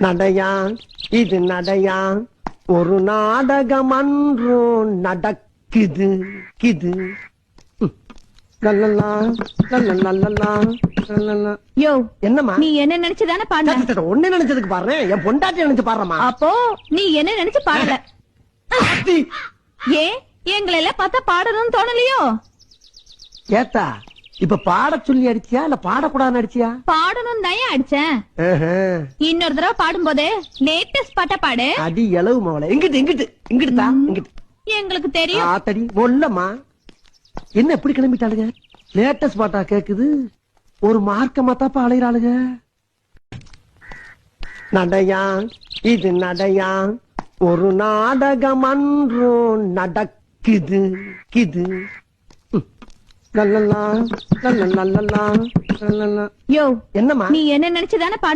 நடையா இது நடையா ஒரு நாடகம் அன்றும் நடக்குது கிது. யோ என்னம்மா? நீ என்ன நினைச்சுதானே பாடுன? ஒண்ணு நினைச்சதுக்கு பாரு என் பொண்டாட்டி நினைச்சு பாடுறமா அப்போ நீ என்ன நினைச்சு பாடல ஏன்? எங்களை எல்லாம் பார்த்தா பாடணும்னு தோணலையோ? ஏத்தா இப்ப பாட சொல்லி அடிச்சியா இல்ல பாடக்கூடாதுன்னு அடிச்சியா? பாடணும் தான் அடிச்சேன். இன்னொரு தடவை பாடும்போது லேட்டஸ்ட் பாட்டா பாடு. அடி எளவு மவளை. எங்கிட்டு எங்கிட்டு இங்கிட்டு தா இங்கிட்டு. எங்களுக்கு தெரியும். ஆத்தடி ஒல்லம்மா. என்ன எப்படி கிளம்பிட்டாளுங்க? லேட்டஸ்ட் பாட்டா கேக்குது. ஒரு மார்க்கமா தாப்பா அலையிறாளுங்க. நடையா இது நடையா. ஒரு நாடகம் அன்றும் நடக்குது கிது. என்னம்மா? நீ என்ன நினைச்சுதானே